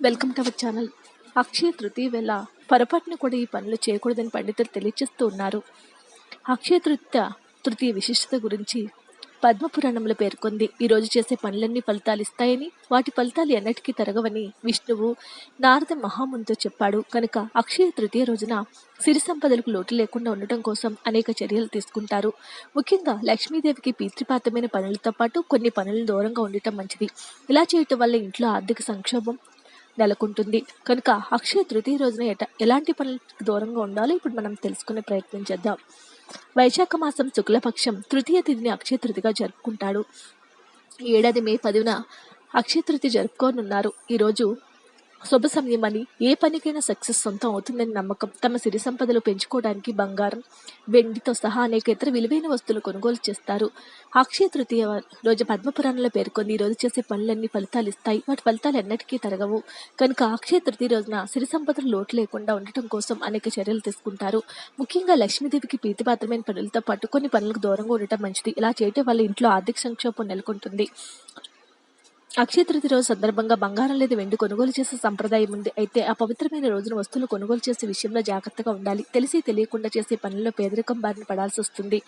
Welcome to our channel. Akshaya Tritiya వేళ పొరపాటున కూడా ఈ పనులు చేయకూడదని పండితులు తెలియజేస్తూ ఉన్నారు. అక్షయ తృతీయ తృతీయ విశిష్టత గురించి పద్మపురాణంలో పేర్కొంది. ఈరోజు చేసే పనులన్నీ ఫలితాలు ఇస్తాయని వాటి ఫలితాలు ఎన్నటికీ తరగవని విష్ణువు నారద మహామునితో చెప్పాడు. కనుక అక్షయ తృతీయ రోజున సిరి సంపదలకు లోటు లేకుండా ఉండటం కోసం అనేక చర్యలు తీసుకుంటారు. ముఖ్యంగా లక్ష్మీదేవికి పీతృపాతమైన పనులతో పాటు కొన్ని పనులు దూరంగా ఉండటం మంచిది. ఇలా చేయటం వల్ల ఇంట్లో ఆర్థిక సంక్షోభం నెలకొంటుంది. కనుక అక్షయ తృతీయ రోజున ఎట ఎలాంటి పనులకు దూరంగా ఉండాలో ఇప్పుడు మనం తెలుసుకునే ప్రయత్నం చేద్దాం. వైశాఖ మాసం శుక్లపక్షం తృతీయ తిథిని అక్షయ తృతిగా జరుపుకుంటాడు. ఏడాది మే పదిన అక్షయ తృతీయ జరుపుకోనున్నారు. ఈరోజు శుభ సమయమని ఏ పనికైనా సక్సెస్ సొంతం అవుతుందని నమ్మకం. తమ సిరి సంపదలు పెంచుకోవడానికి బంగారం వెండితో సహా అనేక ఇతర విలువైన వస్తువులు కొనుగోలు చేస్తారు. అక్షయ తృతీయ రోజు పద్మపురాణంలో పేర్కొంది. ఈ రోజు చేసే పనులన్నీ ఫలితాలు ఇస్తాయి. వాటి ఫలితాలు ఎన్నటికీ తరగవు. కనుక అక్షయ తృతీయ రోజున సిరి సంపదలు లోటు లేకుండా ఉండటం కోసం అనేక చర్యలు తీసుకుంటారు. ముఖ్యంగా లక్ష్మీదేవికి ప్రీతిపాత్రమైన పనులతో పాటు కొన్ని పనులకు దూరంగా ఉండటం మంచిది. ఇలా చేయటం వల్ల ఇంట్లో ఆర్థిక సంక్షోభం నెలకొంటుంది. అక్షయ తృతీయ రోజు సందర్భంగా బంగారం లేదా వెండి కొనుగోలు చేసే సంప్రదాయం ఉంది. అయితే ఆ పవిత్రమైన రోజున వస్తువులు కొనుగోలు చేసే విషయంలో జాగ్రత్తగా ఉండాలి. తెలిసి తెలియకుండా చేసే పనుల్లో పేదరికం బారిన పడాల్సి వస్తుంది.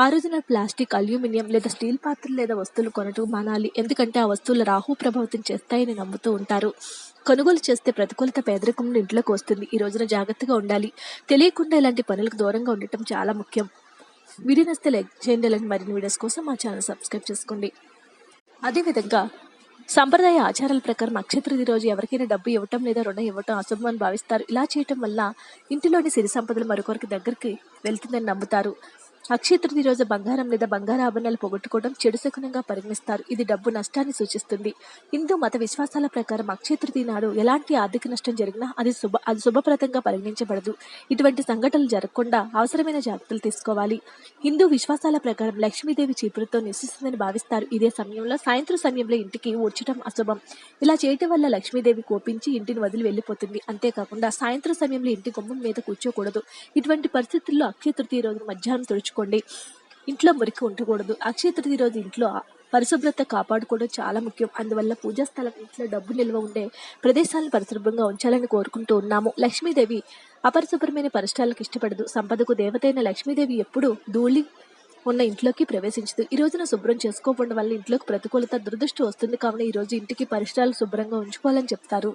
ఆ రోజున ప్లాస్టిక్ అల్యూమినియం లేదా స్టీల్ పాత్రలు లేదా వస్తువులు కొనటం మానాలి. ఎందుకంటే ఆ వస్తువులు రాహు ప్రభావితం చేస్తాయని నమ్ముతూ ఉంటారు. కొనుగోలు చేస్తే ప్రతికూలత పేదరికం ఇంట్లోకి వస్తుంది. ఈ రోజున జాగ్రత్తగా ఉండాలి. తెలియకుండా ఇలాంటి పనులకు దూరంగా ఉండటం చాలా ముఖ్యం. వీడియో నస్తే లైక్ చేయండి. మరిన్ని వీడియోస్ కోసం మా ఛానల్ సబ్స్క్రైబ్ చేసుకోండి. అదేవిధంగా సంప్రదాయ ఆచారాల ప్రకారం అక్షయ రోజు ఎవరికైనా డబ్బు ఇవ్వటం లేదా రుణం ఇవ్వటం అశుభం అని భావిస్తారు. ఇలా చేయటం వల్ల ఇంటిలోని సిరి సంపదలు మరొకరికి దగ్గరికి వెళ్తుందని నమ్ముతారు. అక్షయ తృతీయ రోజు బంగారం లేదా బంగారు ఆభరణాలు పోగొట్టుకోవడం చెడు శకునంగా పరిగణిస్తారు. ఇది డబ్బు నష్టాన్ని సూచిస్తుంది. హిందూ మత విశ్వాసాల ప్రకారం అక్షయ తృతీయ నాడు ఎలాంటి ఆర్థిక నష్టం జరిగినా అది శుభ అది శుభప్రదంగా పరిగణించబడదు. ఇటువంటి సంఘటనలు జరగకుండా అవసరమైన జాగ్రత్తలు తీసుకోవాలి. హిందూ విశ్వాసాల ప్రకారం లక్ష్మీదేవి చీపురుతో నివసిస్తుందని భావిస్తారు. ఇదే సమయంలో సాయంత్రం సమయంలో ఇంటికి వచ్చటం అశుభం. ఇలా చేయటం వల్ల లక్ష్మీదేవి కోపించి ఇంటిని వదిలి వెళ్ళిపోతుంది. అంతేకాకుండా సాయంత్రం సమయంలో ఇంటి గుమ్మం మీద కూర్చోకూడదు. ఇటువంటి పరిస్థితుల్లో అక్షయ తృతీయ రోజున మధ్యాహ్నం తుడుచుకోండి ఇంట్లో మురికి ఉండకూడదు. అక్షయ తృతీయ రోజు ఇంట్లో పరిశుభ్రత కాపాడుకోవడం చాలా ముఖ్యం. అందువల్ల పూజా స్థలం ఇంట్లో డబ్బు నిల్వ ఉండే ప్రదేశాలను పరిశుభ్రంగా ఉంచాలని కోరుకుంటూ ఉన్నాము. లక్ష్మీదేవి అపరిశుభ్రమైన పరిసరాలకు ఇష్టపడదు. సంపదకు దేవతైన లక్ష్మీదేవి ఎప్పుడు ధూళి ఉన్న ఇంట్లోకి ప్రవేశించదు. ఈ రోజున శుభ్రం చేసుకోవడం వల్ల ఇంట్లోకి ప్రతికూలత దురదృష్టి వస్తుంది కావున ఈ రోజు ఇంటికి పరిసరాలు శుభ్రంగా ఉంచుకోవాలని చెప్తారు.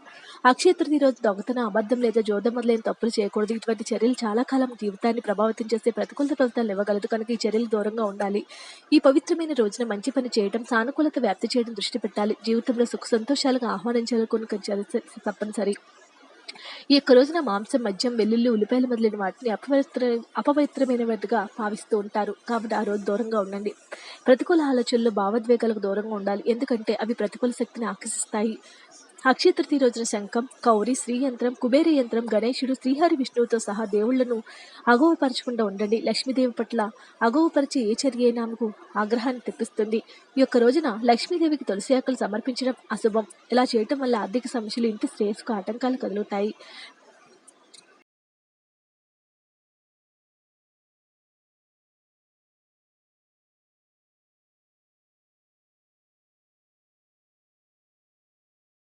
అక్షయ తృతీయ రోజు దొంగతనం అబద్ధం లేదా జోదం మొదలైన తప్పులు చేయకూడదు. ఇటువంటి చర్యలు చాలా కాలం జీవితాన్ని ప్రభావితం చేసే ప్రతికూలత ఫలితాలు ఇవ్వగలదు. కనుక ఈ చర్యలు దూరంగా ఉండాలి. ఈ పవిత్రమైన రోజున మంచి పని చేయడం సానుకూలత వ్యాప్తి చేయడం దృష్టి పెట్టాలి. జీవితంలో సుఖ సంతోషాలుగా ఆహ్వానించాలనుకున్న చర్య తప్పనిసరి. ఈ యొక్క రోజున మాంసం మద్యం వెల్లుల్లి ఉల్లిపాయలు మొదలైన వాటిని అపవిత్ర అపవిత్రమైనవిగా భావిస్తూ ఉంటారు. కాబట్టి ఆ రోజు దూరంగా ఉండండి. ప్రతికూల ఆలోచనలు భావోద్వేగాలకు దూరంగా ఉండాలి. ఎందుకంటే అవి ప్రతికూల శక్తిని ఆకర్షిస్తాయి. అక్షయ తృతీయ రోజున శంఖం కౌరి శ్రీ యంత్రం కుబేర యంత్రం గణేశుడు శ్రీహరి విష్ణువుతో సహా దేవుళ్ళను అగోవపరచకుండా ఉండండి. లక్ష్మీదేవి పట్ల అగౌవపరిచే ఏ చర్య అయినా ఆగ్రహాన్ని తెప్పిస్తుంది. ఈ యొక్క రోజున లక్ష్మీదేవికి తులసి ఆకులు సమర్పించడం అశుభం. ఇలా చేయటం వల్ల ఆర్థిక సమస్యలు ఇంటి శ్రేయస్సుకు ఆటంకాలు కదులుతాయి.